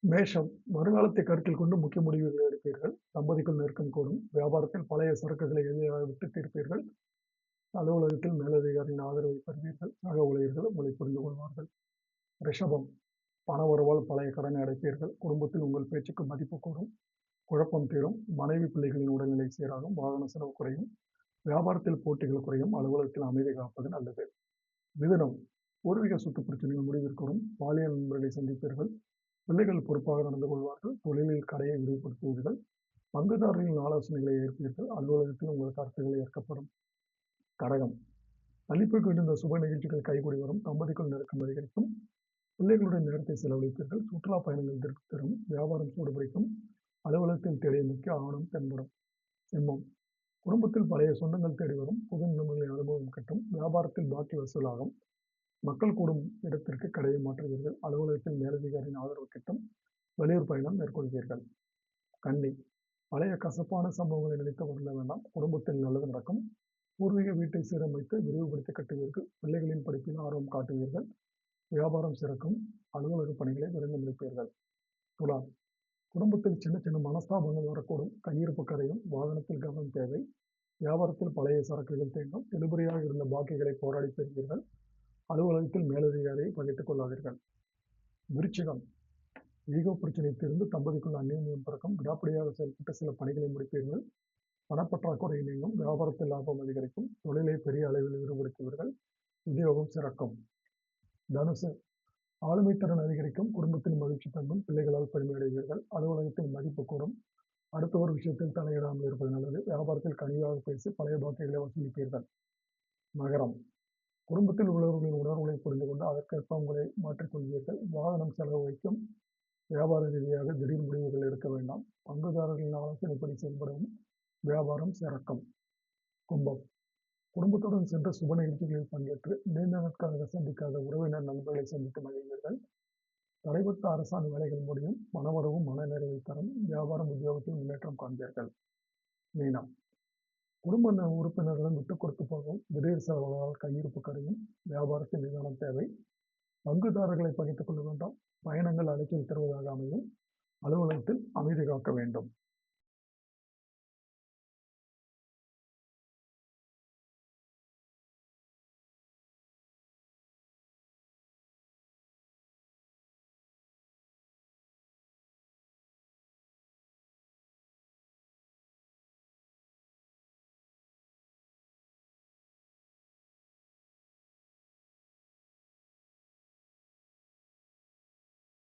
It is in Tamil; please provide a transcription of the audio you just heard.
மேஷம் வருங்காலத்தை கருத்தில் கொண்டு முக்கிய முடிவுகளை எடுப்பீர்கள். தம்பதிக்குள் நெருக்கம் கூடும். வியாபாரத்தில் பழைய சரக்குகளை எளிதாக விட்டு தீர்ப்பீர்கள். அலுவலகத்தில் மேலதிகாரியின் ஆதரவை பெறுவீர்கள். சக ஊழியர்கள் உங்களை புரிந்து கொள்வார்கள். ரிஷபம் பண வரவால் பழைய கடனை அடைப்பீர்கள். குடும்பத்தில் உங்கள் பேச்சுக்கு மதிப்பு கூடும். குழப்பம் தீரும். மனைவி பிள்ளைகளின் உடல்நிலை சீராகும். வாகன செலவு குறையும். வியாபாரத்தில் போட்டிகள் குறையும். அலுவலகத்தில் அமைதி காப்பது நல்லது. மிதனம் பூர்வீக சொத்து பிரச்சனைகள் முடிவிற்கு வரும் பாலியல் நண்பர்களை சந்திப்பீர்கள். பிள்ளைகள் பொறுப்பாக நடந்து கொள்வார்கள். தொழிலில் கடையை விரிவுபடுத்துவீர்கள். பங்குதாரர்களின் ஆலோசனைகளை ஏற்பீர்கள். அலுவலகத்தில் உங்கள் கருத்துக்களை ஏற்கப்படும். கடகம். அளிப்புக்கு இருந்த சுப நிகழ்ச்சிகள் கைகூடி வரும். தம்பதிக்குள் நெருக்கம் அதிகரிக்கும். பிள்ளைகளுடன் நேரத்தை செலவழிப்பீர்கள். சுற்றுலா பயணங்கள் திருப்தி தரும். வியாபாரம் சூடுபிடிக்கும். அலுவலகத்தில் தேடிய முக்கிய ஆவணம் தென்படும். சிம்மம். குடும்பத்தில் பழைய சொந்தங்கள் தேடி வரும். புது நிலைமைகளின் அனுபவம் கட்டும். வியாபாரத்தில் பாக்கி வசூலாகும். மக்கள் கூடும் இடத்திற்கு கடையை மாற்றுவீர்கள். அலுவலகத்தில் மேலதிகாரியின் ஆதரவு கிட்டும் வெளியூர் பயணம் மேற்கொள்வீர்கள். கண்ணி. பழைய கசப்பான சம்பவங்களை நினைத்து வருந்த வேண்டாம். குடும்பத்தில் நல்லது நடக்கும். பூர்வீக வீட்டை சீரமைத்து விரிவுபடுத்தி கட்டுவீர்கள். பிள்ளைகளின் படிப்பில் ஆர்வம் காட்டுவீர்கள். வியாபாரம் சிறக்கும். அலுவலக பணிகளை விரைந்து முடிப்பீர்கள். துலா. குடும்பத்தில் சின்ன சின்ன மனஸ்தாபங்கள் வரக்கூடும். கையிருப்பு கரையும் வாகனத்தில் கவனம் தேவை. வியாபாரத்தில் பழைய சரக்குகள் தேங்கும். இழுபறியாக இருந்த பாக்கிகளை போராடி பெறுவீர்கள். அலுவலகத்தில் மேலதிகாரியை பகிர்ந்துக் கொள்ளாதீர்கள். விருச்சிகம். ஈகோ பிரச்சனை தீர்ந்து தம்பதிக்குள் அந்நியம் பிறக்கும் விடாப்படியாக செயல்பட்டு சில பணிகளை முடிப்பீர்கள். பணப்பற்றாக்குறை நீங்கும் வியாபாரத்தில் லாபம் அதிகரிக்கும். தொழிலை பெரிய அளவில் விரிவுபடுத்துவீர்கள். உத்தியோகம் சிறக்கும். தனுசு. ஆளுமை திறன் அதிகரிக்கும். குடும்பத்தில் மகிழ்ச்சி தங்கும். பிள்ளைகளால் பெருமையடைவீர்கள். அலுவலகத்தின் அலுவலகத்தில் மதிப்பு கூடும். அடுத்த ஒரு விஷயத்தில் தலையிடாமல் இருப்பது நல்லது. வியாபாரத்தில் கனிவாக பேசி பழைய பாக்கியங்களை வசூலிப்பீர்கள். நகரம் குடும்பத்தில் உள்ளவர்களின் உணர்வுகளை புரிந்து கொண்டு அதற்கேற்ப உங்களை மாற்றிக்கொள்வீர்கள் வாகனம் செலவு வைக்கும் வியாபார ரீதியாக திடீர் முடிவுகள் எடுக்க வேண்டாம். பங்குதாரர்களின் ஆலோசனைப்படி செயல்படவும் வியாபாரம் சிறக்கும். கும்பம். குடும்பத்துடன் சென்ற சுப நிகழ்ச்சிகளில் பங்கேற்று நீண்ட நாட்களாக சந்திக்காத உறவினர் நண்பர்களை சந்தித்து மகிழ்வீர்கள். தடைபட்ட அரசாங்க வேலைகள் முடியும். மனவரவும் மனநிறைவை தரும். வியாபாரம் உத்தியோகத்தில் முன்னேற்றம் காண்பீர்கள். மீனம். குடும்ப உறுப்பினர்களும் விட்டுக் கொடுத்து போகவும் திடீர் செலவுகளால் கையிருப்பு கரையும் வியாபாரத்தில் நிதானம் தேவை. பங்குதாரர்களை பகிர்ந்து கொள்ள வேண்டாம். பயணங்கள் அலைச்சல் தருவதாக அமையும். அலுவலகத்தில் அமைதி காக்க வேண்டும்.